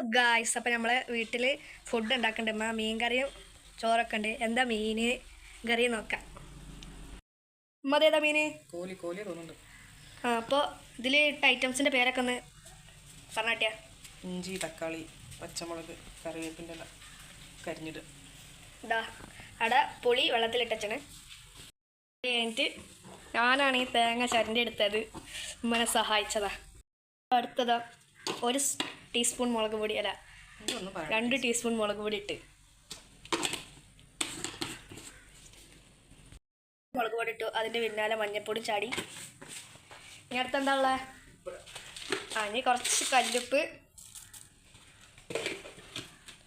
Guys അപ്പം നമ്മളെ വീട്ടിൽ ഫുഡ് ഉണ്ടാക്കണ്ടേ അമ്മ മീൻ കറിയും ചോറൊക്കെ ഉണ്ട് എന്താ മീൻ കറി നോക്കാം. ഉമ്മ അതേതാ മീൻ കോലി കോലി തോന്നുന്നുണ്ട്. ആ അപ്പോൾ ഇതിൽ ഇട്ട ഐറ്റംസിന്റെ പേരൊക്കെ ഒന്ന് പറഞ്ഞാട്ടിയാ. ഇഞ്ചി തക്കാളി പച്ചമുളക് കറിവേപ്പിന്റെ ഇല കരിഞ്ഞിട്. ഇതാ അവിടെ പുളി വെള്ളത്തിലിട്ടച്ചണ്. കഴിഞ്ഞിട്ട് ഞാനാണ് ഈ തേങ്ങ ചരണ്ടി എടുത്തത്. ഉമ്മനെ സഹായിച്ചതാ. അടുത്തതാ ഒരു ടീസ്പൂൺ മുളക് പൊടി അല്ല രണ്ട് ടീസ്പൂൺ മുളക് പൊടി ഇട്ട്. മുളക് പൊടി ഇട്ടു അതിന്റെ പിന്നാലെ മഞ്ഞൾപ്പൊടി ചാടി. ഇനി അടുത്ത് എന്താ ഉള്ളത് ആ ഇനി കുറച്ച് കല്ലുപ്പ്.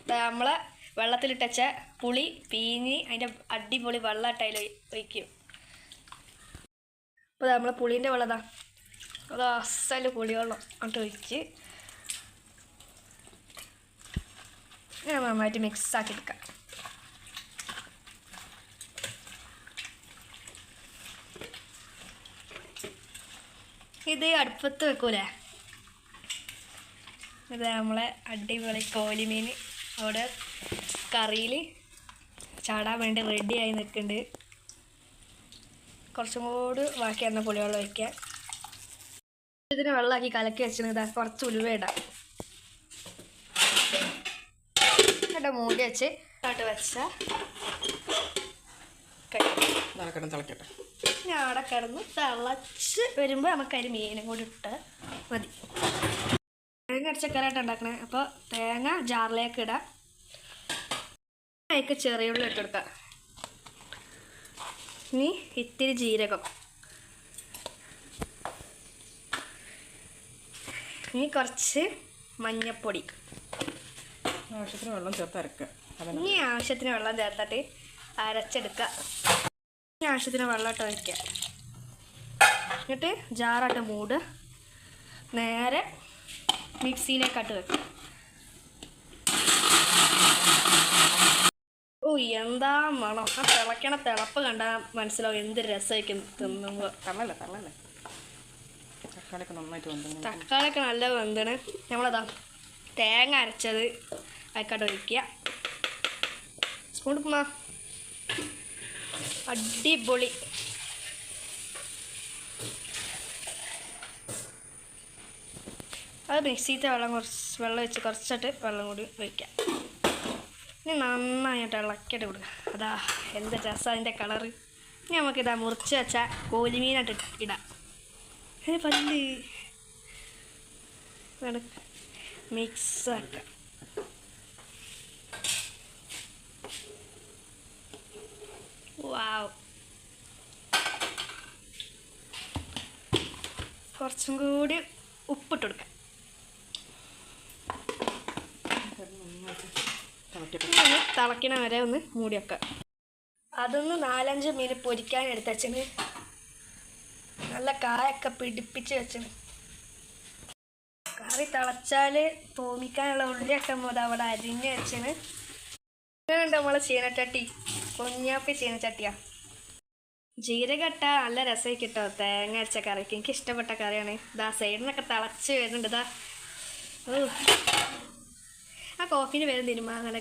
നമ്മളെ വെള്ളത്തിലിട്ടച്ച പുളി പീഞ്ഞ് അതിന്റെ അടിപൊളി വെള്ളം ഇട്ടതിൽ ഒഴിക്കും. അപ്പോൾ നമ്മളെ പുളീന്റെ വെള്ളതാ അത് അസൽ പുളിവെള്ളം അങ്ങോട്ട് ഒഴിച്ച്. ഇങ്ങനെ നന്നായിട്ട് മിക്സ് ആക്കി എടുക്കാം ഇത് അടുപ്പത്ത് വെക്കൂലേ? ഇത് നമ്മളെ അടിപൊളി കോലിമീൻ അവിടെ കറിയിൽ ചാടാൻ വേണ്ടി റെഡിയായി നിൽക്കുന്നുണ്ട്. കുറച്ചും കൂടി ബാക്കി എണ്ണ പുളിവെള്ളം ഒഴിക്കുക. ഇതിന് വെള്ളമാക്കി കലക്കി വെച്ചിരുന്നത് കുറച്ച് ഉലുവ ഇടാം. എന്നിട്ട് മൂടി വെച്ച് അങ്ങോട്ട് വെച്ച തിളക്കട്ടെ. ഇനി അവിടെ കിടന്ന് തിളച്ച് വരുമ്പോൾ നമുക്ക് അതിന് മീനും കൂടി ഇട്ട് മതി. തേങ്ങ അടിച്ചക്കറായിട്ട് ഉണ്ടാക്കണേ. അപ്പോൾ തേങ്ങ ജാറിലേക്ക് ഇടാം. അതിലേക്ക് ചെറിയ ഉള്ളി ഇട്ടെടുക്കാം ഇനി ഇത്തിരി ജീരകം. ഇനി കുറച്ച് മഞ്ഞപ്പൊടി. ആവശ്യത്തിന് വെള്ളം ചേർത്ത് അരക്കുക ഇനി ആവശ്യത്തിന് വെള്ളം ചേർത്തിട്ട് അരച്ചെടുക്കുക ഇനി ആവശ്യത്തിന് വെള്ളം ഇട്ട് വയ്ക്കുക എന്നിട്ട് ജാറായിട്ട് മൂട് നേരെ മിക്സിയിലേക്കാട്ട് വെക്കുക ഓ എന്താ മണം. ആ തിളക്കണ തിളപ്പ് കണ്ടാൽ മനസ്സിലാവും എന്ത് രസമായിരിക്കും തിന്നുമ്പോൾ തള്ളല്ലേ തള്ളല്ലേ? തക്കാളിയൊക്കെ നന്നായിട്ട് വന്നു തക്കാളിയൊക്കെ നല്ല വെന്താണ്. നമ്മളതാ തേങ്ങ അരച്ചത്. അതിക്കാട്ട് ഒഴിക്കുക സ്പൂൺ എടുക്കുന്ന അടിപൊളി. അത് മിക്സിയിലത്തെ വെള്ളം കുറച്ച് വെള്ളം വെച്ച് കുറച്ചിട്ട് വെള്ളം കൂടി ഒഴിക്കാം ഇനി നന്നായിട്ട് ഇളക്കിയിട്ട് കൊടുക്കുക. അതാ എന്ത് രസം അതിന്റെ കളറ്. ഇനി നമുക്കിതാ മുറിച്ച് വെച്ച കോലിമീനായിട്ട് ഇടാം. അതിന് പല്ല്. മിക്സ് ആക്കാം. വാവ് കുറച്ചും കൂടി ഉപ്പിട്ട് കൊടുക്കാം. തിളക്കണ വരെ ഒന്ന് മൂടി വെക്കാം അതൊന്ന് നാലഞ്ച് മിനിറ്റ് പൊരിക്കാൻ എടുത്തച്ഛന് നല്ല കായൊക്കെ പിടിപ്പിച്ച് വെച്ചത് കറി തിളച്ചാൽ തോന്നിക്കാനുള്ള ഉള്ളിയൊക്കെ മുതൽ അവിടെ അരിഞ്ഞ് വെച്ചന് ഇങ്ങനെയുണ്ട് നമ്മളെ ചീനച്ചട്ടി? കുഞ്ഞാപ്പി ചീനച്ചട്ടിയാ. ജീരകട്ട നല്ല രസമായി കിട്ടോ. തേങ്ങ അരച്ച കറിക്ക്. എനിക്ക് ഇഷ്ടപ്പെട്ട കറിയാണ്. ഇതാ സൈഡിനൊക്കെ തിളച്ച് വരുന്നുണ്ട്. ദാ. ഓ ആ കോഫീന്റെ പേര് തിരുമാങ്ങനെ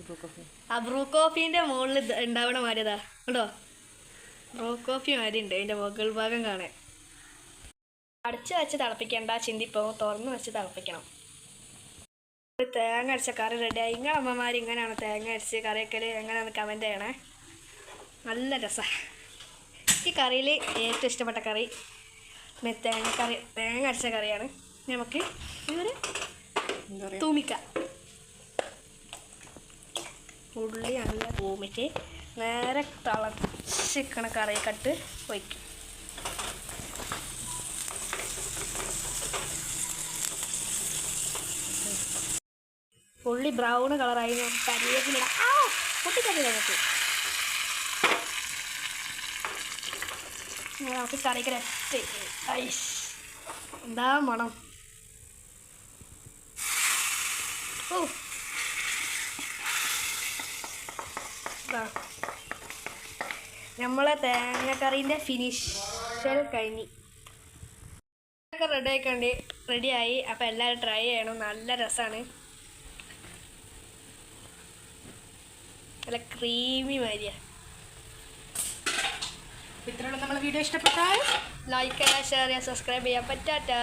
ബ്രൂ കോഫി? ആ ബ്രൂ കോഫീന്റെ മുകളിൽ ഉണ്ടാവണ മാതിരിതാ കണ്ടോ? ബ്രൂ കോഫി മാതിരി ഉണ്ട്. അതിന്റെ മുകൾ ഭാഗം കാണേ അടച്ച് വെച്ച് തിളപ്പിക്കണ്ട. ചിന്തിപ്പോ തുറന്ന് വെച്ച് തിളപ്പിക്കണം. തേങ്ങ അരച്ച കറി റെഡിയായി ഇങ്ങനെ അമ്മമാർ ഇങ്ങനെയാണ് തേങ്ങ അരച്ച് കറിയൊക്കെ എങ്ങനെയാണെന്ന് കമന്റ് ചെയ്യണേ? നല്ല രസമാണ് ഈ കറിയിൽ ഏറ്റവും ഇഷ്ടപ്പെട്ട കറി തേങ്ങ കറി തേങ്ങ അരച്ച കറിയാണ്. നമുക്ക് ഇതൊരു തൂമിക്കാം. ഉള്ളി നല്ല തൂമിച്ച് നേരെ തിളച്ചിക്കണ കട്ട് ഒഴിക്കും ഉള്ളി ബ്രൗൺ കളറായി കരിവേപ്പിലിട ആ പൊട്ടിക്കറിയില്ല നമുക്ക് നമുക്ക് കറിക്ക് രസ ഐസ്. എന്താ മണം? ഓ. നമ്മളെ തേങ്ങക്കറീന്റെ ഫിനിഷ് കഴിഞ്ഞി. ഒക്കെ റെഡി ആയിക്കണ്ട് റെഡിയായി അപ്പോൾ എല്ലാവരും ട്രൈ ചെയ്യണം. നല്ല രസമാണ് നല്ല ക്രീമി മാതിരിയാണ് ഇത്രയുള്ള. നമ്മളെ വീഡിയോ ഇഷ്ടപ്പെട്ടാൽ ലൈക്ക് ചെയ്യുക ഷെയർ ചെയ്യുക സബ്സ്ക്രൈബ് ചെയ്യുക പറ്റാറ്റാ